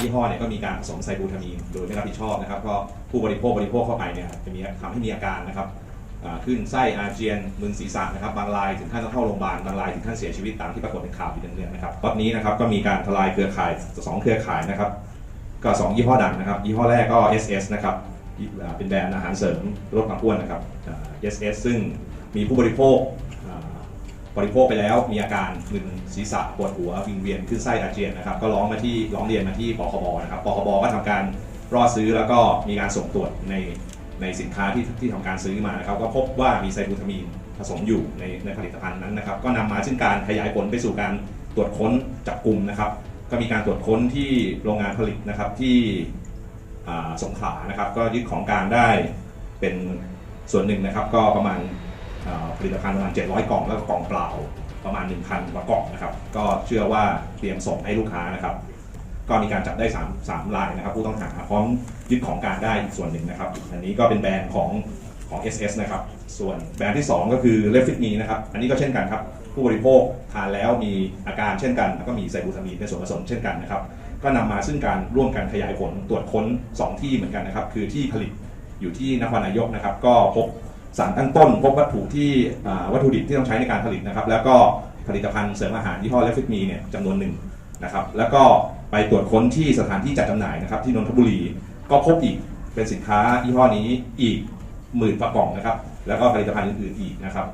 ยี่ห้อเนี่ยก็มีการผสมไซบูทามีนโดยไม่รับผิดชอบนะครับก็ผู้บริโภคบริโภคเข้าไปเนี่ยจะมีทำให้มีอาการนะครับขึ้นไส้อาเจียนมึนศีรษะนะครับบางรายถึงขั้นต้องเข้าโรงพยาบาลบางรายถึงขั้นเสียชีวิตตามที่ปรากฏในข่าวอยู่เดือนๆนะครับรอบนี้นะครับก็มีการทลายเครือข่ายสองเครือข่ายนะครับก็สองยี่ห้อดังนะครับ ยี่ห้อแรกก็ SS นะครับเป็นแบรนด์อาหารเสริมลดความอ้วนนะครับอ่า SS ซึ่งมีผู้บริโภค บริโภคไปแล้วมีอาการมึนศีรษะปวดหัววิงเวียนขึ้นไส้อาเจียนนะครับก็ร้องมาที่ร้องเรียนมาที่ปคบนะครับปคบก็ทำการรอซื้อแล้วก็มีการส่งตรวจในในสินค้าที่ที่ทำการซื้อมานะครับก็พบว่ามีไซบูทามีนผสมอยู่ในในผลิตภัณฑ์นั้นนะครับก็นำมาซึ่งการขยายผลไปสู่การตรวจค้นจับกลุ่มนะครับ ก็มีการตรวจค้นที่โรงงานผลิตนะครับที่สงขลานะครับ ก็ยึดของกลางได้เป็นส่วนหนึ่งนะครับ ก็ประมาณ ผลิตภัณฑ์ประมาณ 700 กล่องแล้วก็กล่องเปล่าประมาณ 1,000กว่ากล่องนะครับ ก็เชื่อว่าเตรียมส่งให้ลูกค้านะครับ ก็มีการจับได้3 3รายนะครับ ผู้ต้องหาพร้อมยึดของกลางได้อีกส่วนหนึ่งนะครับ อันนี้ก็เป็นแบรนด์ของของ SS นะครับ ส่วนแบรนด์ที่ 2 ก็คือเลฟิตมีนะครับ อันนี้ก็เช่นกันครับ ผู้บริโภคทานแล้วมีอาการเช่นกัน แล้วก็มีไซบูทามีนเป็นส่วนผสมเช่นกันนะครับ ก็นำมาซึ่งการร่วมกันขยายผลตรวจค้น 2 ที่เหมือนกันนะครับ คือที่ผลิตอยู่ที่นครนายกนะครับ ก็พบ สารตั้งต้น พบวัตถุที่วัตถุดิบที่ต้องใช้ในการผลิตนะครับ แล้วก็ผลิตภัณฑ์เสริมอาหารยี่ห้อเลฟิตมีเนี่ยจำนวนหนึ่งนะครับ แล้วก็ไปตรวจค้นที่สถานที่จัดจำหน่ายนะครับที่นนทบุรี ก็พบอีกเป็นสินค้ายี่ห้อนี้อีกหมื่นกระป๋องนะครับ แล้วก็ผลิตภัณฑ์อื่นๆอีกนะครับ